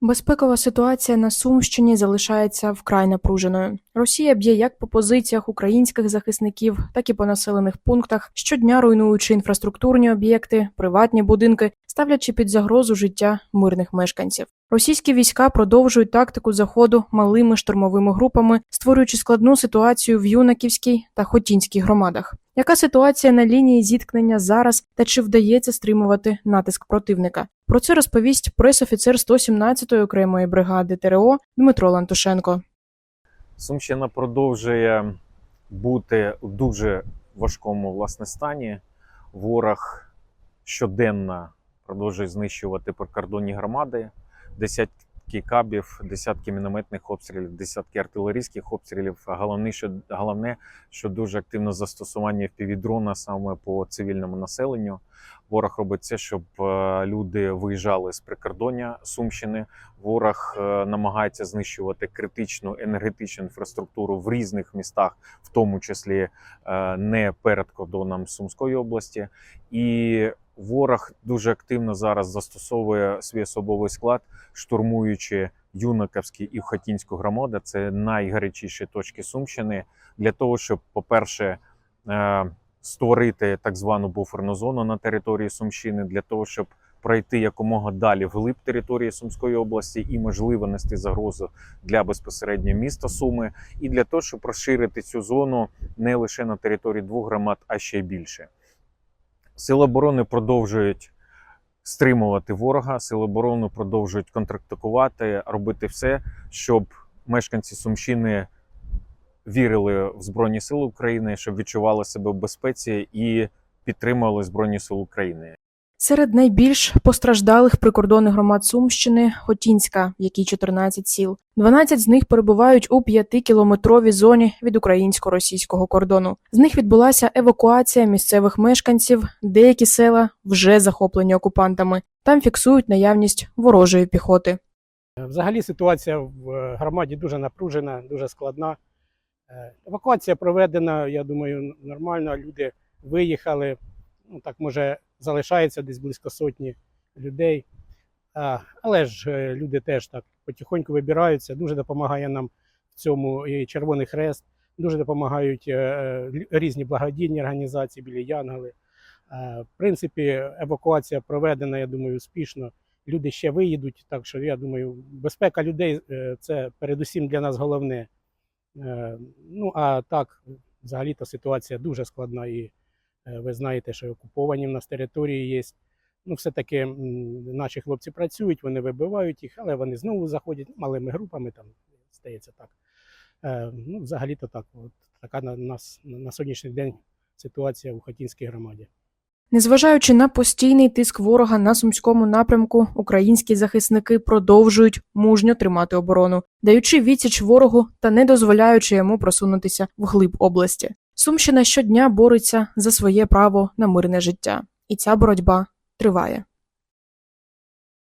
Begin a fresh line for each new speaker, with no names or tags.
Безпекова ситуація на Сумщині залишається вкрай напруженою. Росія б'є як по позиціях українських захисників, так і по населених пунктах, щодня руйнуючи інфраструктурні об'єкти, приватні будинки, ставлячи під загрозу життя мирних мешканців. Російські війська продовжують тактику заходу малими штурмовими групами, створюючи складну ситуацію в Юнаківській та Хотінській громадах. Яка ситуація на лінії зіткнення зараз та чи вдається стримувати натиск противника? Про це розповість пресофіцер 117-ї окремої бригади ТРО Дмитро Лантушенко.
Сумщина продовжує бути у дуже важкому власне стані. Ворог щоденно продовжує знищувати прикордонні громади, десятки кабів, десятки мінометних обстрілів, десятки артилерійських обстрілів. Головне, що головне, що дуже активне застосування впівдрона саме по цивільному населенню. Ворог робить це, щоб е, люди виїжджали з прикордоння Сумщини. Ворог е, намагається знищувати критичну енергетичну інфраструктуру в різних містах, в тому числі е, не перед кордоном Сумської області. І ворог дуже активно зараз застосовує свій особовий склад, штурмуючи Юнаковський і Хотінську громади. Це найгарячіші точки Сумщини для того, щоб, по-перше, е, створити так звану буферну зону на території Сумщини для того, щоб пройти якомога далі вглиб території Сумської області і можливо нести загрозу для безпосередньо міста Суми, і для того, щоб розширити цю зону не лише на території двох громад, а ще більше. Сили оборони продовжують стримувати ворога. Сили оборони продовжують контрактакувати, робити все, щоб мешканці Сумщини вірили в Збройні Сили України, щоб відчували себе в безпеці і підтримували Збройні Сили України.
Серед найбільш постраждалих прикордонних громад Сумщини Хотінська, в якій 14 сіл. 12 з них перебувають у 5-кілометровій зоні від українсько-російського кордону. З них відбулася евакуація місцевих мешканців. Деякі села вже захоплені окупантами. Там фіксують наявність ворожої піхоти.
Взагалі ситуація в е, громаді дуже напружена, дуже складна. Е, Евакуація проведена, я думаю, нормально. Люди виїхали. Ну так може залишається десь близько сотні людей. Але ж е, люди теж так потихоньку вибираються. Дуже допомагає нам в цьому і Червоний Хрест, дуже допомагають е, різні благодійні організації, білі Янголи. Е, В принципі, евакуація проведена, я думаю, успішно. Люди ще виїдуть, так що я думаю, безпека людей це передусім для нас головне. Ну а так, взагалі-то ситуація дуже складна, і ви знаєте, що окуповані в нас території є. Ну, все-таки наші хлопці працюють, вони вибивають їх, але вони знову заходять малими групами, там стається так. Е, Ну, взагалі-то так. От така на нас на сьогоднішній день ситуація у Хотінській громаді.
Незважаючи на постійний тиск ворога на сумському напрямку, українські захисники продовжують мужньо тримати оборону, даючи відсіч ворогу та не дозволяючи йому просунутися вглиб області. Сумщина щодня бореться за своє право на мирне життя, і ця боротьба триває.